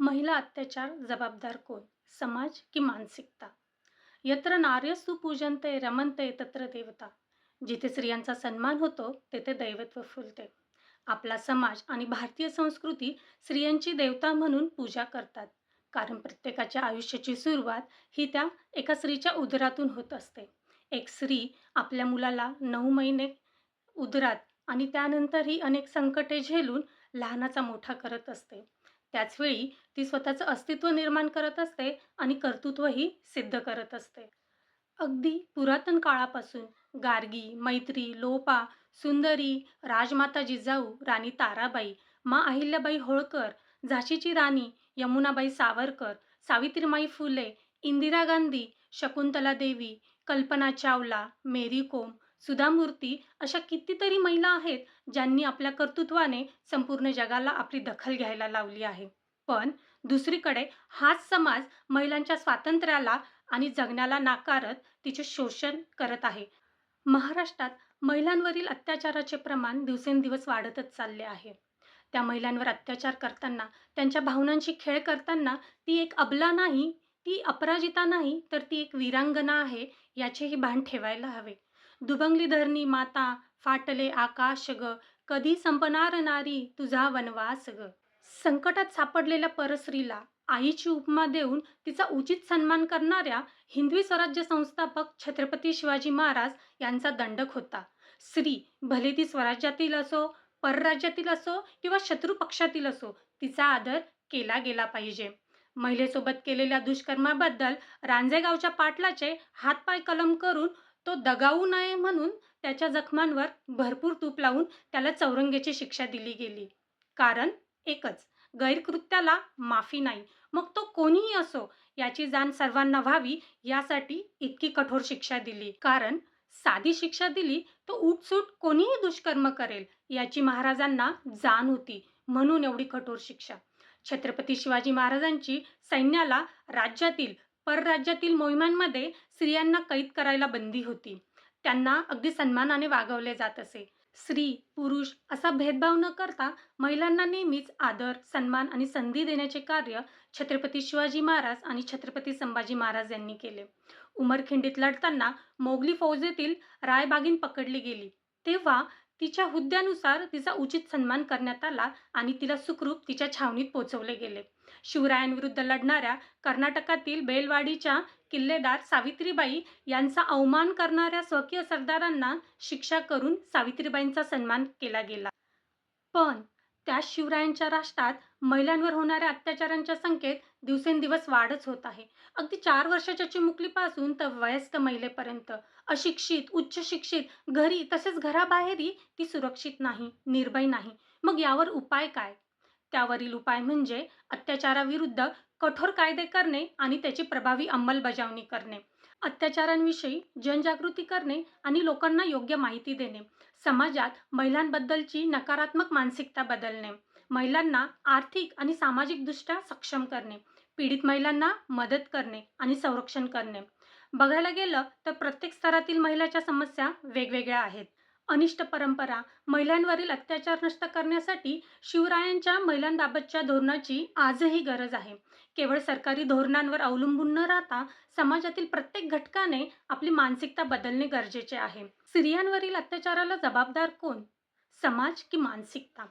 महिला अत्याचार जबाबदार कोण? समाज की मानसिकता? यत्र नार्यस्तु पूजनते रमनते तत्र देवता. जिथे स्त्रियांचा सन्मान होतो तेथे दैवत्व फुलते. आपला समाज आणि भारतीय संस्कृती स्त्रियांची देवता म्हणून पूजा करतात. कारण प्रत्येकाच्या आयुष्याची सुरुवात ही त्या एका स्त्रीच्या उदरातून होत असते. एक स्त्री आपल्या मुलाला नऊ महिने उदरात आणि त्यानंतरही अनेक संकटे झेलून लहानाचा मोठा करत असते. त्याचवेळी ती स्वतःचं अस्तित्व निर्माण करत असते आणि कर्तृत्वही सिद्ध करत असते. अगदी पुरातन काळापासून गार्गी मैत्री लोपा सुंदरी राजमाता जिजाऊ राणी ताराबाई मा अहिल्याबाई होळकर झाशीची राणी यमुनाबाई सावरकर सावित्रीमाई फुले इंदिरा गांधी शकुंतला देवी कल्पना चावला मेरी कोम सुधा मूर्ती अशा कितीतरी महिला आहेत ज्यांनी आपल्या कर्तृत्वाने संपूर्ण जगाला आपली दखल घ्यायला लावली आहे. पण दुसरीकडे हाच समाज महिलांच्या स्वातंत्र्याला आणि जगण्याला नाकारत तिचे शोषण करत आहे. महाराष्ट्रात महिलांवरील अत्याचाराचे प्रमाण दिवसेंदिवस वाढतच चालले आहे. त्या महिलांवर अत्याचार करताना त्यांच्या भावनांशी खेळ करताना ती एक अबला नाही ती अपराजिता नाही तर ती एक वीरांगना आहे याचेही भान ठेवायला हवे. दुबंगली धरणी माता फाटले आकाश ग. कधी संपणार नारी तुझा वनवास ग. संकटात सापडलेल्या परस्त्रीला आईची उपमा देऊन तिचा उचित सन्मान करणाऱ्या हिंदवी स्वराज्य संस्थापक छत्रपती शिवाजी महाराज यांचा दंडक होता स्त्री भले ती स्वराज्यातील असो परराज्यातील असो किंवा शत्रू पक्षातील असो तिचा आदर केला गेला पाहिजे. महिलेसोबत केलेल्या दुष्कर्माबद्दल रांजेगावच्या पाटलाचे हातपाय कलम करून तो दगावू नये म्हणून त्याच्या जखमांवर भरपूर तूप लावून त्याला चौरंगेची शिक्षा दिली गेली. कारण एकच गैरकृत्याला माफी नाही. मग तो कोणीही असो याची जाण सर्वांना व्हावी यासाठी इतकी कठोर शिक्षा दिली. कारण साधी शिक्षा दिली तो उठसूट कोणीही दुष्कर्म करेल याची महाराजांना जाण होती म्हणून एवढी कठोर शिक्षा. छत्रपती शिवाजी महाराजांची सैन्याला राज्यातील परराज्यातील मोहिमांमध्ये स्त्रियांना कैद करायला बंदी होती. त्यांना अगदी सन्मानाने वागवले जात असे. स्त्री पुरुष असा भेदभाव न करता महिलांना नेहमीच आदर सन्मान आणि संधी देण्याचे कार्य छत्रपती शिवाजी महाराज आणि छत्रपती संभाजी महाराज यांनी केले. उमरखिंडीत लढताना मोगली फौजेतील रायबागीन पकडली गेली. तेव्हा तिच्या हुद्द्यानुसार तिचा उचित सन्मान करण्यात आला आणि तिला सुखरूप तिच्या छावणीत पोचवले गेले. शिवरायांविरुद्ध लढणाऱ्या कर्नाटकातील बेलवाडीच्या किल्लेदार सावित्रीबाई यांचा अवमान करणाऱ्या स्वकीय सरदारांना शिक्षा करून सावित्रीबाईंचा सन्मान केला गेला. पण त्या शिवरायांच्या राष्ट्रात महिलांवर होणाऱ्या अत्याचारांच्या संख्येत दिवसेंदिवस वाढच होत आहे. अगदी चार वर्षाच्या चिमुकलीपासून तर वयस्क महिलेपर्यंत अशिक्षित उच्च शिक्षित घरी तसेच घराबाहेरही ती सुरक्षित नाही निर्भय नाही. मग यावर उपाय काय? त्यावरील उपाय म्हणजे अत्याचाराविरुद्ध कठोर कायदे करणे आणि त्याची प्रभावी अंमलबजावणी करणे. अत्याचारांविषयी जनजागृती करणे आणि लोकांना योग्य माहिती देणे. समाजात महिलांबद्दलची नकारात्मक मानसिकता बदलणे. महिलांना आर्थिक आणि सामाजिकदृष्ट्या सक्षम करणे. पीडित महिलांना मदत करणे आणि संरक्षण करणे. बघायला गेलं तर प्रत्येक स्तरातील महिलाच्या समस्या वेगवेगळ्या आहेत. अनिष्ट परंपरा महिलांवरील अत्याचार नष्ट करण्यासाठी शिवरायांच्या महिलांबाबतच्या धोरणाची आजही गरज आहे. केवळ सरकारी धोरणांवर अवलंबून न राहता समाजातील प्रत्येक घटकाने आपली मानसिकता बदलणे गरजेचे आहे. स्त्रियांवरील अत्याचाराला जबाबदार कोण? समाज की मानसिकता?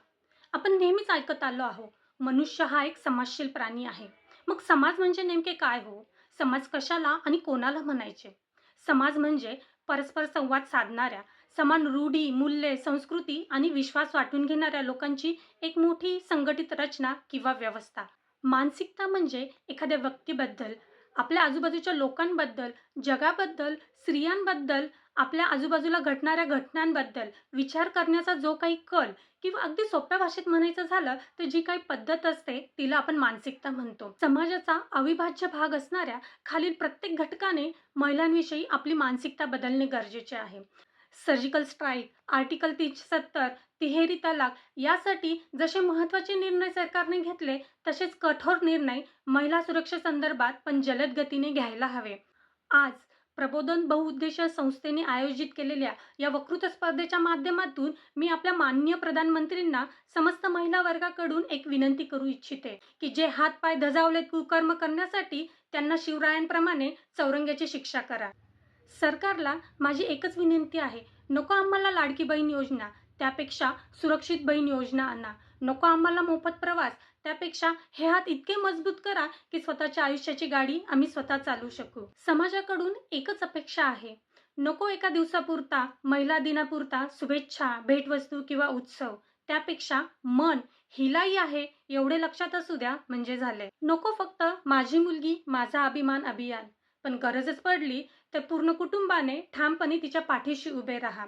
आपण नेहमीच ऐकत आलो आहो मनुष्य हा एक समाजशील प्राणी आहे. मग समाज म्हणजे नेमके काय हो? समाज कशाला आणि कोणाला म्हणायचे? समाज म्हणजे परस्पर संवाद साधणाऱ्या समान रूढी मूल्ये संस्कृती आणि विश्वास वाटून घेणाऱ्या लोकांची एक मोठी संघटित रचना किंवा व्यवस्था. मानसिकता म्हणजे एखाद्या व्यक्तीबद्दल आपल्या आजूबाजूच्या लोकांबद्दल जगाबद्दल स्त्रियांबद्दल आपल्या आजूबाजूला घडणाऱ्या घटनांबद्दल विचार करण्याचा जो काही कल किंवा अगदी सोप्या भाषेत म्हणायचं झालं तर जी काही पद्धत असते तिला आपण मानसिकता म्हणतो. समाजाचा अविभाज्य भाग असणाऱ्या खालील प्रत्येक घटकाने महिलांविषयी आपली मानसिकता बदलणे गरजेचे आहे. सर्जिकल स्ट्राईक आर्टिकल तीनशे सत्तर तिहेरी तलाक यासाठी जसे महत्त्वाचे निर्णय सरकारने घेतले तसेच कठोर निर्णय महिला सुरक्षेसंदर्भात पण जलद गतीने घ्यायला हवे. आज प्रबोधन बहुउद्देशीय संस्थेने आयोजित केलेल्या या वक्तृत्व स्पर्धेच्या माध्यमातून मी आपल्या माननीय प्रधानमंत्रींना समस्त महिला वर्गाकडून एक विनंती करू इच्छिते की जे हातपाय धजावलेत कुकर्म करण्यासाठी त्यांना शिवरायांप्रमाणे चौरंग्याची शिक्षा करा. सरकारला माझी एकच विनंती आहे नको आम्हाला लाडकी बहीण योजना त्यापेक्षा सुरक्षित बहीण योजना आणा. नको आम्हाला मोफत प्रवास त्यापेक्षा हे हात इतके मजबूत करा की स्वतःच्या आयुष्याची गाडी आम्ही स्वतः चालवू शकू. समाजाकडून एकच अपेक्षा आहे नको एका दिवसापुरता महिला दिनापुरता शुभेच्छा भेटवस्तू किंवा उत्सव. त्यापेक्षा मन हिलाही आहे एवढे लक्षात असू द्या म्हणजे झाले नको फक्त माझी मुलगी माझा अभिमान अभियान. पण गरजच पडली तर पूर्ण कुटुंबाने ठामपणे तिच्या पाठीशी उभे राहा.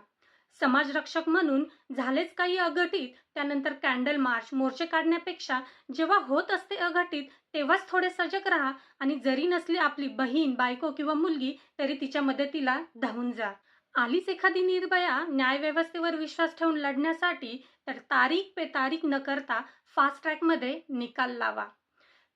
समाजरक्षक म्हणून झालेच काही अघटित त्यानंतर कॅन्डल मार्च मोर्चे काढण्यापेक्षा जेव्हा होत असते अघटित तेव्हाच थोडे सजग राहा आणि जरी नसली आपली बहीण बायको किंवा मुलगी तरी तिच्या मदतीला धावून जा. आलीच एखादी निर्भया न्यायव्यवस्थेवर विश्वास ठेवून लढण्यासाठी तर तारीख पे तारीख न करता फास्ट ट्रॅकमध्ये निकाल लावा.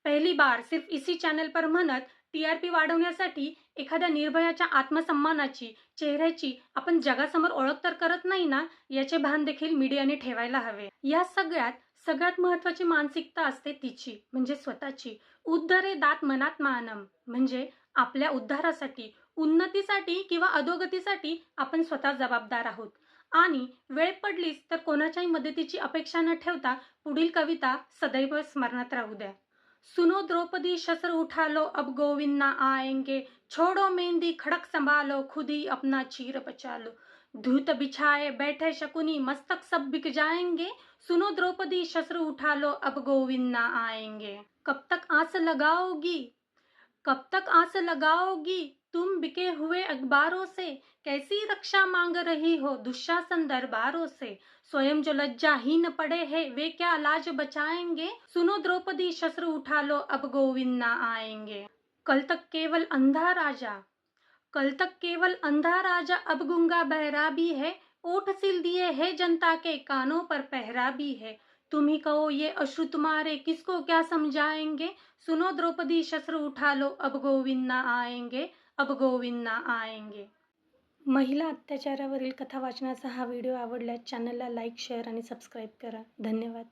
पहिली बार सिर्फ इसी चॅनल पर म्हणत टी आर पी वाढवण्यासाठी एखाद्या निर्भयाच्या आत्मसन्मानाची चेहऱ्याची आपण जगासमोर ओळख तर करत नाही ना याचे भान देखील मीडियाने ठेवायला हवे. या सगळ्यात सगळ्यात महत्वाची मानसिकता असते तिची म्हणजे स्वतःची. उद्धरे दात मनात मानम म्हणजे आपल्या उद्धारासाठी उन्नतीसाठी किंवा अधोगतीसाठी आपण स्वतः जबाबदार आहोत. आणि वेळ पडलीच तर कोणाच्याही मदतीची अपेक्षा न ठेवता पुढील कविता सदैव स्मरणात राहू द्या. सुनो द्रौपदी, शस्त्र उठा लो, अब गोविंद ना आएँगे। छोड़ो मेहंदी, खड़क संभालो, खुद ही अपना चीर बचा लो। धूत बिछाए बैठे शकुनी, मस्तक सब बिक जाएँगे। सुनो द्रौपदी, शस्त्र उठा लो, अब गोविंद ना आएँगे। कब तक आस लगाओगी? कब तक आस लगाओगी? तुम बिके हुए अखबारों से कैसी रक्षा मांग रही हो? दुशासन दरबारों से। स्वयं जो लज्जाहीन पड़े हैं, वे क्या लाज बचाएँगे? सुनो द्रौपदी, शस्त्र उठा लो, अब गोविंद ना आएँगे। कल तक केवल अंधा राजा। कल तक केवल अंधा राजा, अब गुंगा बहरा भी है। ओठ सिल दिए है जनता के, कानों पर पहरा भी है। तुम ही कहो, ये अश्रु तुम्हारे किसको क्या समझाएँगे? सुनो द्रौपदी, शस्त्र उठा लो, अब गोविंद ना आएँगे। अब गोविंद आएंगे. महिला अत्याचारावरील कथा वाचनाचा हा व्हिडिओ आवडल्यास चॅनलला लाईक शेअर आणि सबस्क्राईब करा. धन्यवाद.